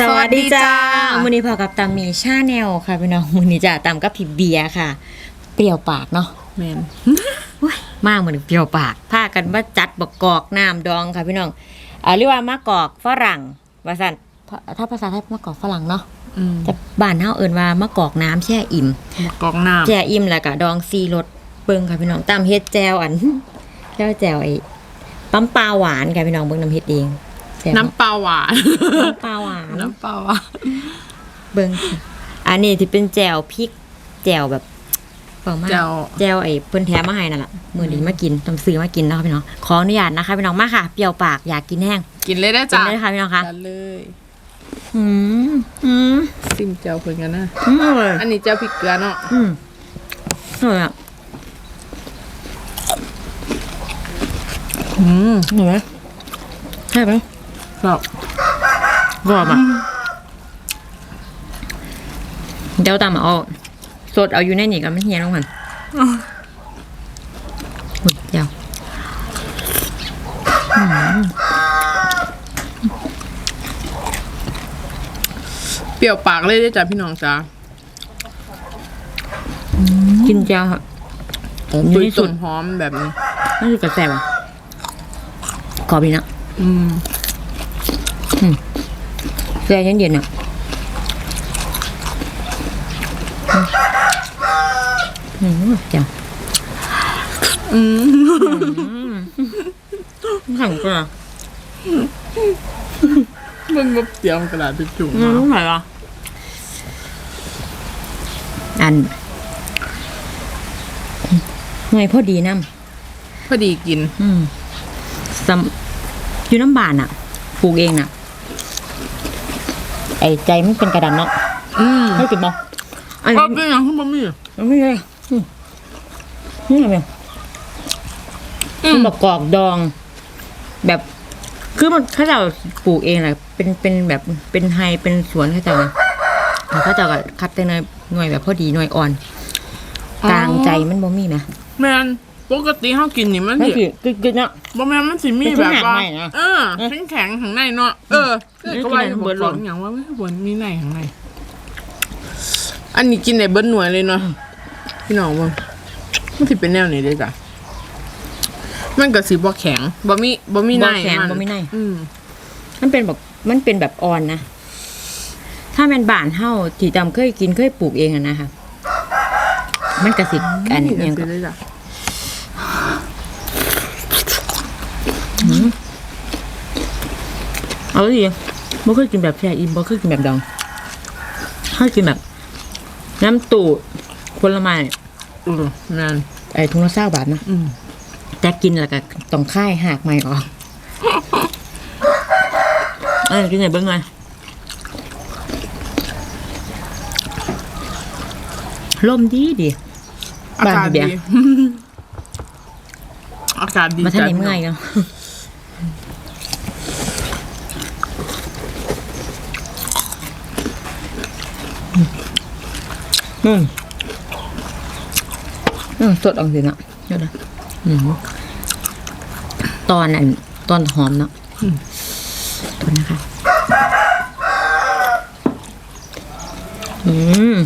สวัสดีจ้าสวัสดีจ้ามือนี้พอกับตามีชาแนลค่ะพี่น้องมือนี้จะตามกับพี่เบียร์ค่ะ เปรี้ยวปากเนาะแมนอุ๊ยมากเหมือนเปรี้ยวปากพากันว่าจัดบกกอกน้ำดองค่ะพี่น้องอ่าเรียกว่ามะกอกฝรั่งว่าสันถ้าภาษาไทยมะกอกฝรั่งเนาะอืมแต่บ้านเฮาเอิ้นว่ามะกอกน้ำแช่อิ่มมะกอกน้แช่อิ่มแล้วก็ดองซีรสเบิ่งค่ะพี่น้องตามเฮ็ดแจวอันแจวแจวไอ้ปั๊มปลาหวานค่ะพี่น้องเบิ่งน้ำเฮ็ดเอง แซ่บำน้ำปลาหวานน้ำปลาหวานน้ำปลาหวานเบิ้งค่ะอันนี้ที่เป็นแจวพริกแจวแบบเปล่ามากเจ้าแจวไอ้เพิ่นแถมมาให้นั่นแหละมือนี้มากินต้องซื้อมากินนะคะพี่น้องขออนุญาตนะคะพี่น้องมาค่ะเปรี้ยวปากอยากกินแห้งกินเลยได้กินจ้ะได้เลยค่ะพี่น้องคะจัดเลยอืมอืมซิมเจียวเพิ่นกันนะ อืมอร่อยอันนี้เจียวพริกเกลือเนาะอืมอร่อยอะอืม เห็นไหมใช่ไหม ครับกรอบอะเดี๋ยวตามมาเอาสดเอาอยู่ในนี่กันไม่เฮียน้องมันอุ้ยเดี๋ยวเปรี้ยวปากเลยได้อจ้ะพี่น้องจ้ากินเจ้าค่ะอตุยู่ยในสุต้ดนหอมแบบนี้นั่นคือกระแสอะกรอบดีนะอืม แช่เย็นๆอะอืมจ้าอืมขังก็อะมันมาเตรียมกระดาษทิชชู่อืมามไหนอะอันหน่วยพอดีน้ำพอดีกิน อืมสำอยู่น้ำบานอะ ปลูกเองน่ะ อ้ใจมันเป็นกระดานเนาะอืมให้กินบ่อันก็นี้เป็นอย่างที่บะหมี่ไม่ใช่อืมนี่อะไรอืมันมบอกกอกดอง แบบคือมันเขาจะปลูกเองแหละเป็นเป็นแบบเป็นไฮเป็นสวนเขาจะแล้วเขาจะก็คัดแต่หน่วยหน่วยแบบพอดีหน่วยอ่อน กลางใจมันบ่มีไหมแมน ปกติเฮากินนี่มันไม่สิคือคือเนาะ บ่แม่นมันสิมีเป็นแบบว่าแข็งๆหน่อยนะเออแข็งแข็งๆข้างในเนาะเออคือก็ว่าอยู่เบิบ่ดบหล่อกนอย่างว่าไม่บนมีในข้างในอันนี้กินได้เบิดหน่วยเลยเนาะพี่น้องเบ่งมันสิเป็นแนวนี้เด้จ้ะมันก็สิบ่แข็งบ่มีบ่มีในบ่แข็งมันบ่มีใน อืมมันเป็นแบบมันเป็นแบบอ่อนนะ ถ้าแมันบานเฮ้าที่จำเคยกินเคยปลูกเองอะนะคะ มันกระสิอันนี้ยังสิเลยจ้ะ เอาดิบ่เคยกินแบบแช่อิ่มบ่เคยกินแบบดองเคยกินแบบ น้ำตูดผลไม้อือแม่นไอ้ทุงละเศร้าบาทนะอืมแต่กินแล้วก็ต้องค่ายหักไม่ออกเอ้ยกินไหนเบิ้งไงลมดีดีอากาศบ้านพี่ดีเบียร์อากาศดีมาทางจ้ะนี้เมื่อยเนาะ อืมอืมสดเออกสินะเดี๋ยวนะอืมตอนอันตอนหอมเนาะตอนนะคะ อืม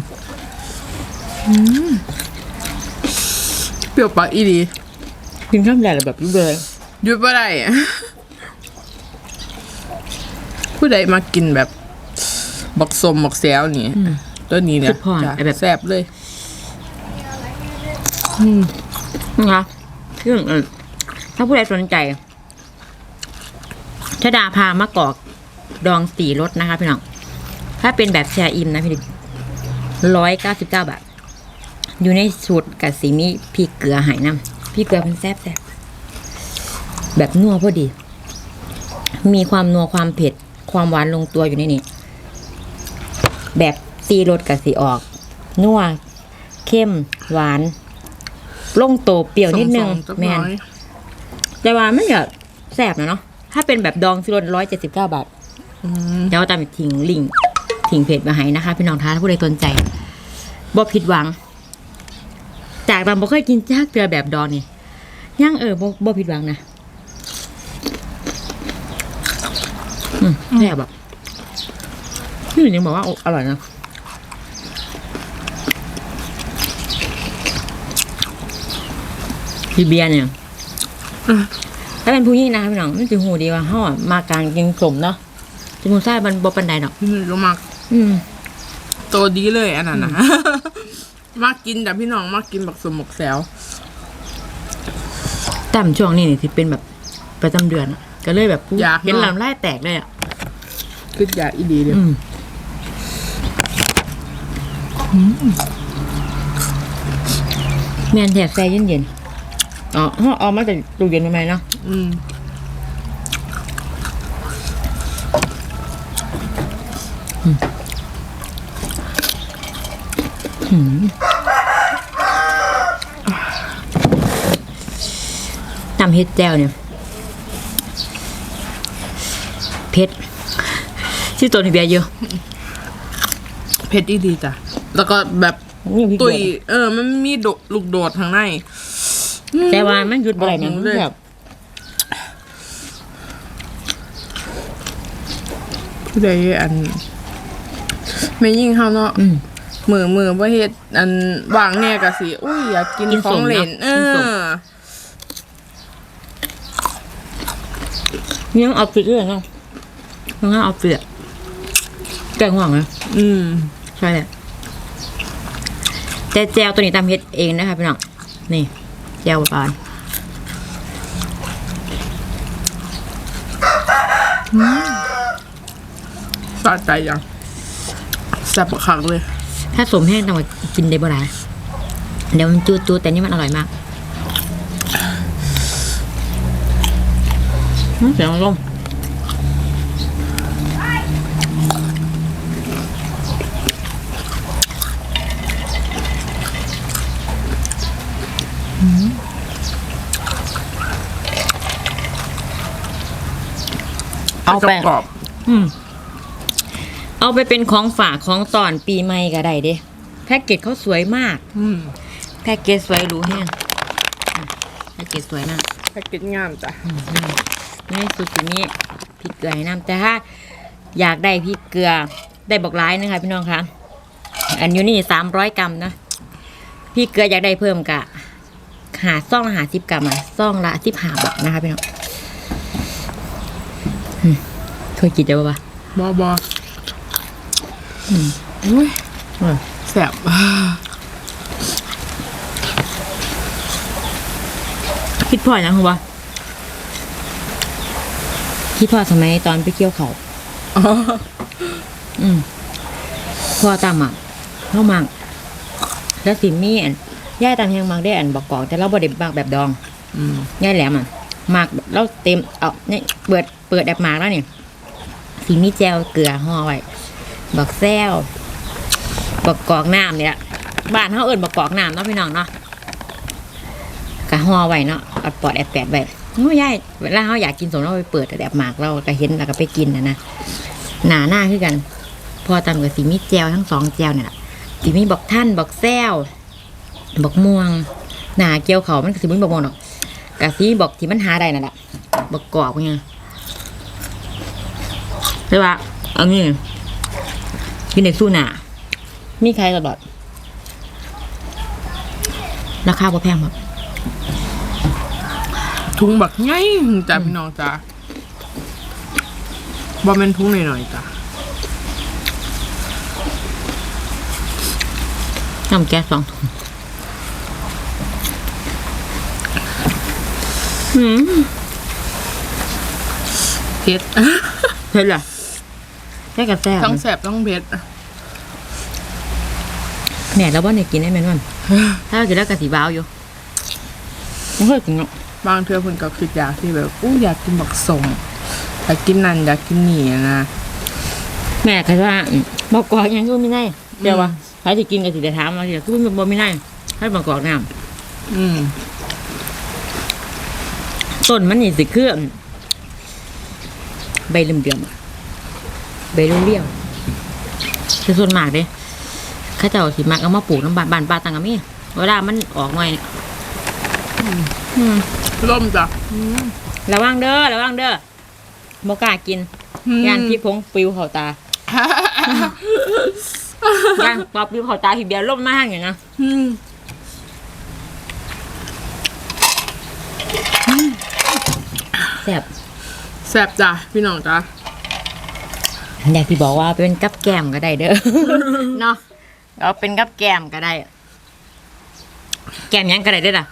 เปรี้ยวปากอีดีกินข้าวใหญ่แบบนี้เลยหยุดบ่ได้ผู้ใดมากินแบบ บักสมบักแซวนี่ ตัวนี้เนี่ยคือพรจ้ะไอ้แบบ แซ่บเลย นะคะซึ่งเออถ้าผู้ใดสนใจชดาพามะกอกดองสีรสนะคะพี่น้อง ถ้าเป็นแบบแชร์อิมนะพี่ดิร้อยเก้าสิบเก้าบาท อยู่ในสูตรกับสีมีพริกเกลือหายน้ำพริกเกลือเป็นแซ่บแซ่บแบบนัวพอดี มีความนัวความเผ็ด ความหวานลงตัวอยู่ในนี้ แบบ สีรสกับสีออก นัวเข้มหวานลงโตเปรี้ยวนิดนึงส่ๆจักแมหนอยแต่ว่าไม่แบบแสบนะเนาะถ้าเป็นแบบดองซิโรนร้อยเจ็ดสิบเก้าบาทอืมเดี๋ยวตามไปทิ้งลิงก์ทิ้งเพจมาให้นะคะ พี่น้องท้าถ้าผู้ใดสนใจบ่ผิดหวัง จากตามบ่เคยกินจากเตือแบบดองนี่ย่างเออบ่บ่ผิดหวังนะอืมแซ่บแบบพี่หนุ่มยังบอกว่าอร่อยนะ พี่เบียร์เนี่ยถ้าเป็นผู้หญิงนะคะพี่น้องมันจะหูดีว่าเขาอะมาการกินสมเนาะจมูกไส้มันบปันไดดอกพี่หนุ่ยก็มักอืมตัวดีเลยอันนั้นนะมักกินแต่พี่น้องมักกินบักสมบักแซวแต่ช่วงนี้นี่ที่เป็นแบบประจำเดือนอะก็เลยแบบเห็นลำไส้แตกเลยอะคืออยากอีดีเดียวอืมแมนแถบแซ่เย็นๆ อ๋อเขาเอามาจากตู้เย็นทำไมเนาะอืมตำเฮ็ดแจ่วเนี่ยเผ็ดที่ตัวที่เบียร์เยอะเผ็ดอีดีจ้ะ แล้วก็แบบนี่พริกตุยหยวเออ มันมีโดลูกโดดทางใน แต่ว่ามันหยุดบ่ได้นะออกมันเลยแบบผู้ใดอันไม่ยิ่งเฮาเนาะอืมมือมือว่าเฮ็ดอันวางแน่กะสิอุ้ยอยากกินกินขอสงมเล่นเนอะเอกินสมอนี่ต้องเอาเปลือกด้วยเนาะต้องเอาเปลือกแกงห่วงเลยอืม ใช่แหละแต่แจวตัวนี้ตำเฮ็ดเองนะคะพี่น้องนี่ แจวบานสะใจยังแซ่บคักเลย ถ้าสมแห้งต้องมากินได้บ่ได้เดี๋ยวมันจูดๆแต่นี่มันอร่อยมากอื้อเสียงลม เอาไปกรอบอืมเอาไปเป็นของฝากของตอนปีใหม่ก็ได้เด้แพ็กเกจเขาสวยมาก อืมแพ็กเกจสวยหรูแห้งอะแพ็กเกจสวยนะแพ็กเกจงามจ้ะนี่สุดที่นี้พริกเกลือให้น้ำแต่ถ้าอยากได้พริกเกลือได้บอกร้ายนะคะพี่น้องคะอันอยู่นี่สามร้อยกรัมนะพริกเกลืออยากได้เพิ่มกะหาซ่องละหาสิบกรัมอะซ่องละสิบห้าบาทนะคะพี่น้องอืม เคยกินได้ปะวะบอบออุ้ยเออแซ่บคิดพ่อยังหัวะคิดพ่อสมัยตอนไปเกี่ยวเขาอ๋ออืมพ่อตามอะเข้ามังแล้วสิมีอันย่ายตามแหงมักได้อันบอกกอกแต่เราบ่ได้มักแบบดอง อืมย่ายแหลมอะมักเราเต็มเอาเนี่ยเปิดเปิดแบบหมากแล้วนี่ สิมีแจวเกลือห่อไว้บอกแซวบอกกอกน้ำเนี่ยบ้านเขาเอิ้นบอกกอกน้ำเนาะพี่น้องเนาะกะห่อไว้เนาะเอาปอดแอบแปดไว้โอ้ยย่ายเวลาเขาอยากกินสมเราไปเปิดแต่แบบหมากเราก็เห็นแล้วก็ไปกินนะนะหนาหน้าคือกัน พอตำกับสีมีแจวทั้งสองแจวเนี่ยแหละสีมีบอกท่านบอกแซวบอกม่วง หนาเกี่ยวเขามันก็สิมันบอกม่วงดอกกะสีบอกที่มันหาได้นั่นแหละบอกกรอบไง ใช่ปะเอางี้กินเด็กสู้หนามีใครตลอดราคาบ่แพงครับถุงบักไงจ้ะพี่น้องจ้ะบอเป็นถุงหน่อยๆจ้ะน้ำแก๊สสองถุงหืมเผ็ดเผ็ดเหรอ แค่กระแซ่บทั้งแสบทั้งเผ็ดแม่แล้วว่าเนี่ยกินได้ไหมนวลถ้าเรากินแล้วกะสีบ้าวอยู่ไม่เคยกินหรอกบางเทื่อเพิ่นก็คืออยากที่แบบอู้อยากกินบักสมอยากกินนั่นอยากกินนี่อะนะแม่ก็ว่าอืมบอกกอกยังก็ไม่ได้เดี๋ยววะใครจะกินก็สิจะถามมาสิคือมันบ่ไม่ได้ให้บอกกอกน้อืมำต้นมันนี่สิคืออืมใบเหลื่อมๆอะ ใบเรียวๆคือส่วนมากเด้เข้าเจ้าสิมักเอามาปลูกน้ำบานบานปลาตังกะมีเวลามันออกหน่อยเนี่ยอืมร่มจ้ะระวังเด้อระวังเด้อบ่กล้ากินอืมยานพี่พงปิวเข้าตาย่างป๊อปดิบเขาตาหิเบียร์ล่มมากอย่างนะอืมแซ่บแซ่บจ้ะพี่น้องจ้ะ อยากที่บอกว่าเป็นกับแกล้มก็ได้เด้อ เนาะเอาเป็นกับแกล้มก็ได้ แกล้มหยังก็ได้เด้อล่ะ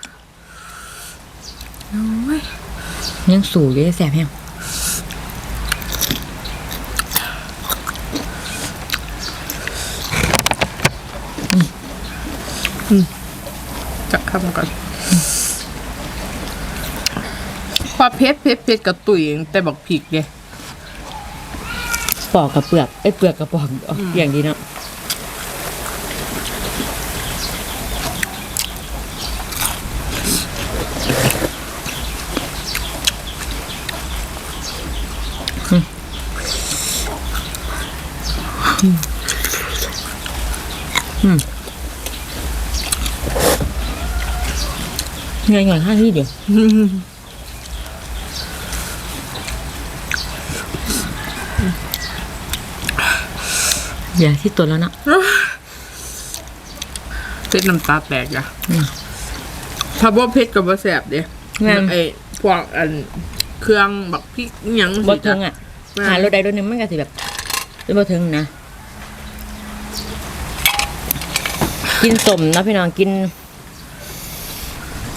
ยังสูอยู่เลยแซ่บแฮงจะคำก่อนความเผ็ดเผ็ดเผ็ดกับตุ๋ยแต่บักผิกเด้ป อกกับเปลือกไอ้ยเปลือกกับปอกออกอย่างดีเนาะเงยเงยข้างที่เดียว อย่าที่ตัวแล้วเนาะเผ็ดน้ำตาแตกจ้ะถ้าบ่เผ็ดกับบ่แซ่บเด้แม่นไอ้พวกอันเครื่องบักพริกอิหยังบ่สิถึจ้ะงอะแม่นหารถใดรถหนึ่งมันก็สิแบบเป็นบ่ถึงนะ กินสมเนาะพี่น้องกิน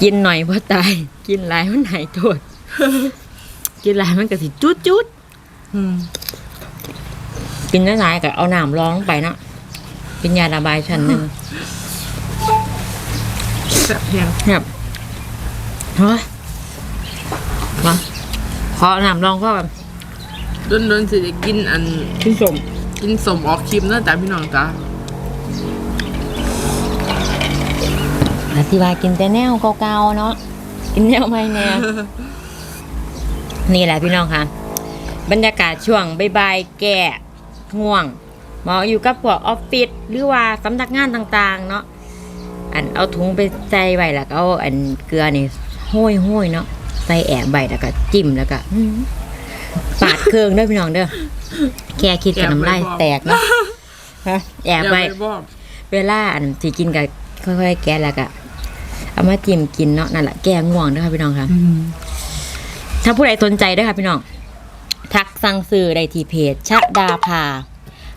กินหน่อยเพราะตาย กินหลายมันหายโทษกินหลายมันก็สิจุดจุดอืม กินหลายๆก็เอาน้ำร้องไปเนาะกินยาระบายชั้นหนึ่งแซ่บแฮงครับเฮ้ยมาขอน้ำร้องก็แบบโดนๆสิได้กินอันกินสมกินสมออกครีมเนอะจ้ะพี่น้องจ้ะอธิบายกินแต่แนวเก่าๆเนาะกินแนวใหม่แนวนี่แหละพี่น้องค่ะ บรรยากาศช่วงบ่ายๆแก่ ง่วงเหมาะอยู่กับพวกออฟฟิศหรือว่าสำนักงานต่างๆ เนาะอันเอาถุงไปใส่ไว้แล้วก็เอาอันเกลือนี่ห้อยห้อยๆเนาะใส่แอบใบแล้วก็จิ้มแล้วก็อื้อปาดเครื่องเด้อพี่น้องเด้อแกคิดกับน้ำลายแตกเนาะฮะแอบไว้ย่าบอกเวลาอันที่กินกับค่อยๆแกะแล้วก็เอามาจิ้มกินเนาะนั่นแหละแก้ง่วงเด้วยค่ะพี่น้องค่ะถ้าผู้ใดสนใจเด้วยค่ะพี่น้อง ทักสั่งซื้อได้ที่เพจชะดาพา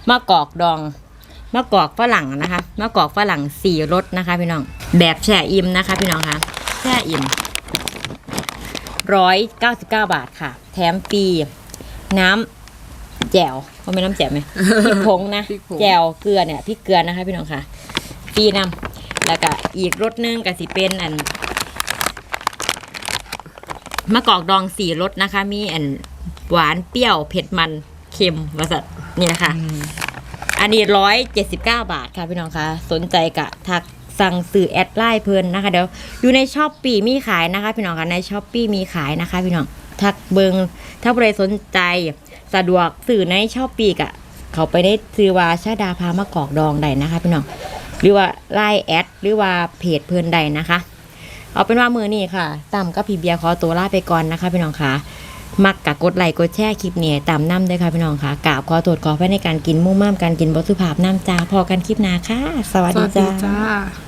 มะกอกดองมะกอกฝรั่งนะคะมะกอกฝรั่งสี่รสนะคะ พี่น้อง แบบแช่อิ่มนะคะ พี่น้องค่ะแช่อิ่มร้อยเก้าสิบเก้าบาทค่ะ แถมฟรีน้ำแจ่วเขาไม่น้ำแจ่วไหมพริกผงนะพริกผงแจ่วเกลือเนี่ยพริกเกลือนะคะ พี่น้องค่ะฟรีนำแล้วก็อีกรสหนึงก็สิเป็นอันมะกอกดองสี่รสนะคะ มีอัน หวานเปรี้ยวเผ็ดมันเค็มว่าสัตนี่นะคะ อันนี้ร้อยเจ็ดสิบเก้าบาทค่ะพี่น้องคะสนใจกะทักสั่งสื่อแอดไลน์เพลินนะคะ เดี๋ยวอยู่ในช้อปปีมีขายนะคะ พี่น้องคะในช้อปปีมีขายนะคะ พี่น้องทักเบิงถ้าใครสนใจสะดวกสื่อในช้อปปีกะเขาไปได้ซื้อว่าชาดาพามะกอกดองใดนะคะ พี่น้องหรือว่าไลน์แอดหรือว่าเพจเพลินใดนะคะ เอาเป็นว่ามือนี่ค่ะตามกับพี่เบียร์ขอตัวลาไปก่อนนะคะ พี่น้องค่ะ มักกะกดไลค์กดแชร์คลิปเนี่ยตามน้ำด้วยค่ะพี่น้องค่ะกราบขอตรวจขอไว้ในการกินมุ่งมั่มการกินบสุภาพน้ำจ้าพอกันคลิปหนาค่ะ สวัสดีจ้า